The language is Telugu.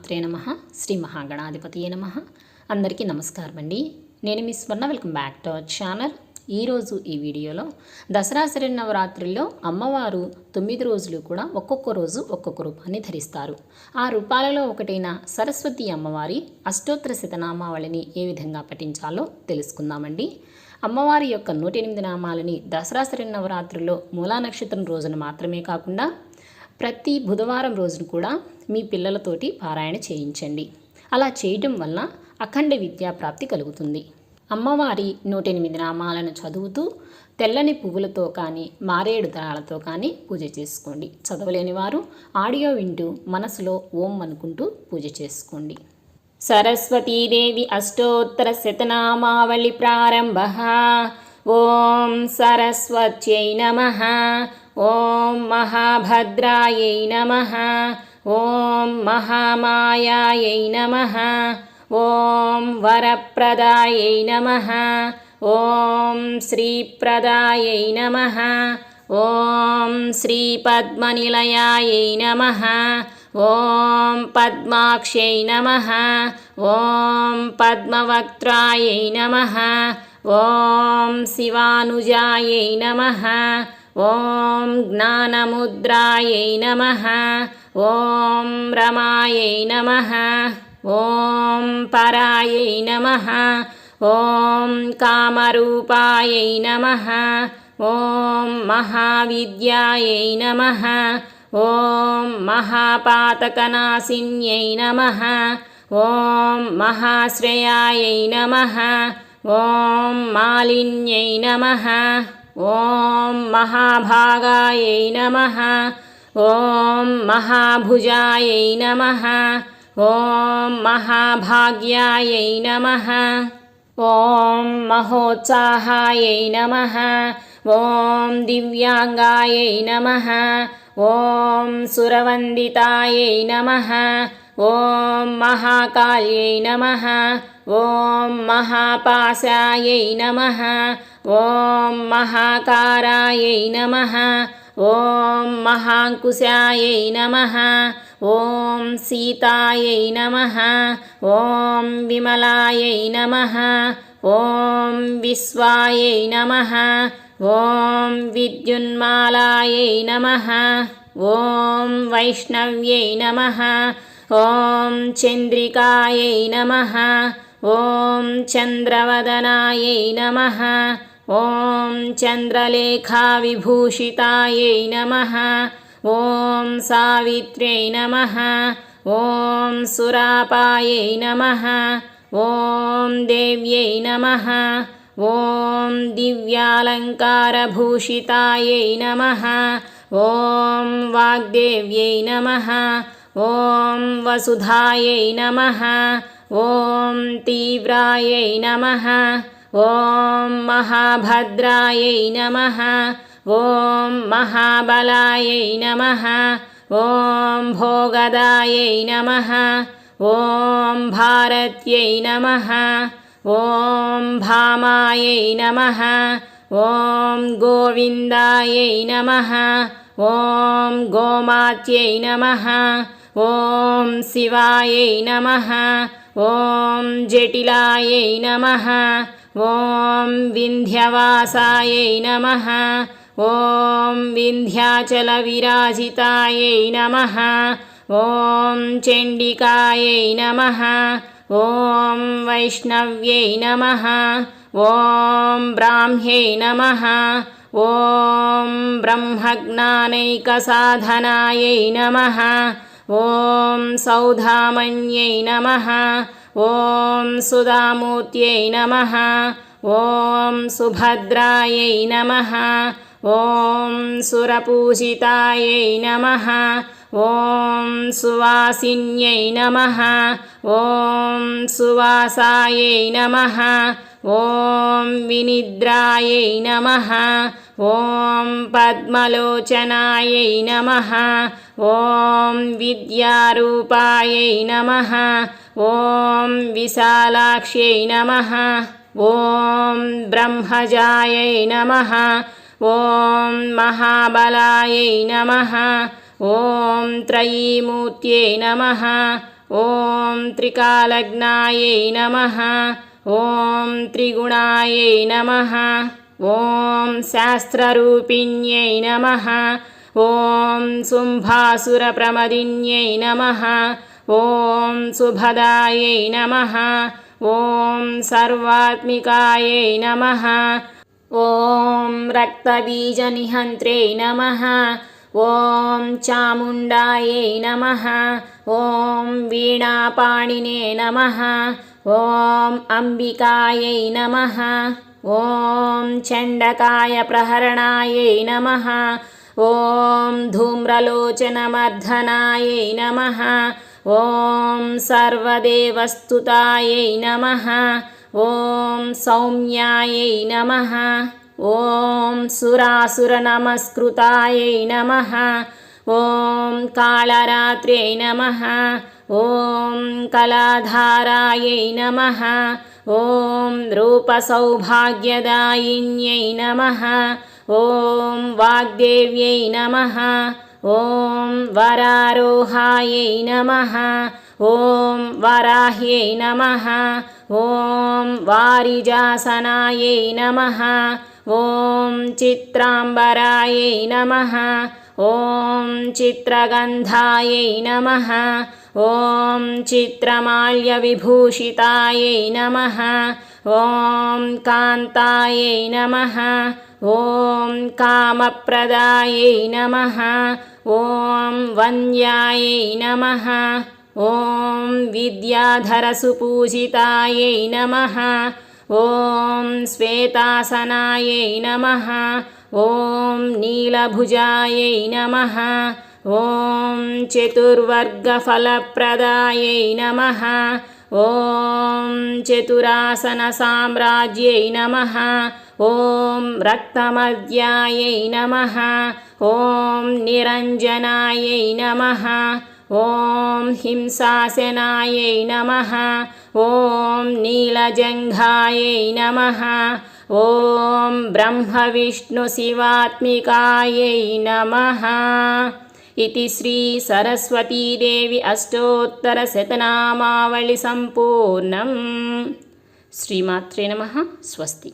మాత్రే నమ శ్రీ మహాగణాధిపతియే నమ. అందరికీ నమస్కారం అండి నేను మీ Swarna welcome back to our channel. ఈరోజు ఈ వీడియోలో దసరా శరణవరాత్రుల్లో అమ్మవారు తొమ్మిది రోజులు కూడా ఒక్కొక్క రోజు ఒక్కొక్క రూపాన్ని ధరిస్తారు. ఆ రూపాలలో ఒకటైన సరస్వతి అమ్మవారి అష్టోత్తర శతనామావళిని ఏ విధంగా పఠించాలో తెలుసుకుందామండి. అమ్మవారి యొక్క నూట ఎనిమిది నామాలని దసరా శరణవరాత్రుల్లో మూలా నక్షత్రం రోజున మాత్రమే కాకుండా ప్రతి బుధవారం రోజున కూడా మీ పిల్లలతోటి పారాయణ చేయించండి. అలా చేయటం వల్ల అఖండ విద్యా ప్రాప్తి కలుగుతుంది. అమ్మవారి నూట ఎనిమిది నామాలను చదువుతూ తెల్లని పువ్వులతో కానీ మారేడు దళాలతో కానీ పూజ చేసుకోండి. చదవలేని వారు ఆడియో వింటూ మనసులో ఓం అనుకుంటూ పూజ చేసుకోండి. సరస్వతీదేవి అష్టోత్తర శతనామావళి ప్రారంభ. ఓం సరస్వత్యై నమ. ఓం మహాభద్రాయై నమ. ఓం మహామాయాయై నమ. ఓం వరప్రదాయై నమ. ఓం శ్రీప్రదాయై నమ. ఓం శ్రీపద్మనిలయాయై నమ. ఓం పద్మాక్షై నమ. ఓం పద్మవక్త్రాయై నమ. ఓం శివానుజాయై నమ. ఓం జ్ఞానముద్రాయై నమ. ఓం రమాయై నమ. ఓం పరాయై నమ. ఓం కామరూపాయై నమ. ఓం మహావిద్యాయై నమ. ఓం మహాపాతకనాశిన్యై నమ. ఓం మహాశ్రయాయై నమ. ఓం మాలిన్యై నమ. ఓం మహాభాగాయై నమ. ఓం మహాభుజాయై నమ. ఓం మహాభాగ్యాయై నమ. ఓం మహోత్సాహాయై నమ. ఓం దివ్యాంగాయై నమ. ఓం సురవందితాయై నమ. ఓం మహాకాళ్యై నమ. ఓం మహాపాశాయై నమ. ఓం మహాకారాయై నమ. ఓం మహాంకుశాయై నమ. ఓం సీతాయై నమ. ఓం విమలాయై నమ. ఓం విశ్వాయై నమ. ఓం విద్యున్మాలాయై నమ. ఓం వైష్ణవ్యై నమ. ఓం చంద్రికాయై నమ. ఓం చంద్రవదనాయై నమ. ఓం చంద్రలేఖావిభూషితాయై నమ. ఓం సావిత్ర్యై నమ. ఓం సురాపాయై నమ. ఓం దేవ్యై నమ. ఓం దివ్యాలంకారభూషితాయై నమ. ఓం వాగ్దేవ్యై నమ. ఓం వసుధాయై నమ. ఓం తీవ్రాయై నమ. ఓం మహాభద్రాయై నమ. ఓం మహాబలాయై నమ. ఓం భోగదాయై నమ. ఓం భారత్యై నమ. ఓం భామాయై నమ. ఓం గోవిందాయై నమ. ఓం గోమాత్యై నమ. ఓం శివాయై నమ. ఓం జటిలాయై నమ. ఓం వింధ్యవాసాయై నమ. ఓం వింధ్యాచలవిరాజితాయై నమ. ఓం చండికాయై నమ. ఓం వైష్ణవ్యై నమ. ఓం బ్రాహ్మ్యై నమ. ఓం బ్రహ్మజ్ఞానైకసాధనాయై నమ. ఓం సౌధామన్యై నమ ఓం సుధామూర్త్యై నమ ఓం సుభద్రాయై నమ ఓం సురపూజితాయై నమ ఓం సువాసిన్యై నమ. ఓం సువాసాయై నమ. ఓం వినిద్రాయై నమ. ఓం పద్మలోచనాయై నమ. ఓం విద్యారూపాయై నమ. ఓం విశాలాక్ష్యై నమ. ఓం బ్రహ్మజాయై నమ. ఓం మహాబలాయై నమ. ॐ त्रयीमूर्त्यै नमः। ॐ त्रिकालग्नायै नमः। ॐ त्रिगुणायै नमः। ॐ शास्त्ररूपिण्यै नमः। ॐ शुम्भासुरप्रमदिन्यै नमः। ॐ सुभदायै नमः। ॐ सर्वात्मिकायै नमः। ॐ रक्तबीजनिहन्त्र्यै नमः। ఓం చాముండాయై నమ. ఓం వీణాపాణినే నమ. ఓం అంబికాయై నమ. ఓం చండకాయ ప్రహరణాయై నమ. ఓం ధూమ్రలోచనమర్ధనాయై నమ. ఓం సర్వదేవస్తుతాయై నమ. ఓం సౌమ్యాయై నమ. ॐ सुरासुरनमस्कृतायै नमः ॐ कालरात्र्यै नमः ॐ कलाधारायै नमः ॐ रूपसौभाग्यदायिन्यै नमः ॐ वाग्देव्यै नमः ॐ वरारोहायै नमः ॐ वराह्यै नमः। ॐ वारिजासनायै नमः। ॐ चित्राम्बरायै नमः। ॐ चित्रगन्धायै नमः। ॐ चित्रमाल्यविभूषितायै नमः। ॐ कान्तायै नमः। ॐ कामप्रदायै नमः। ॐ वन्द्यायै नमः ॐ विद्याधरसुपूजितायै नमः ॐ श्वेतासनायै नमः ॐ नीलभुजायै नमः ॐ चतुर्वर्गफलप्रदायै नमः ॐ चतुरासनसाम्राज्यै नमः ॐ रक्तमद्यायै नमः ॐ निरञ्जनायै नमः ॐ हिंसासनायै नमः ॐ नीलजङ्घायै नमः ॐ ब्रह्मविष्णुशिवात्मिकायै नमः इति श्रीसरस्वतीदेवि अष्टोत्तरशतनामावलिसम्पूर्णम् శ్రీమాత్రే నమ స్వస్తి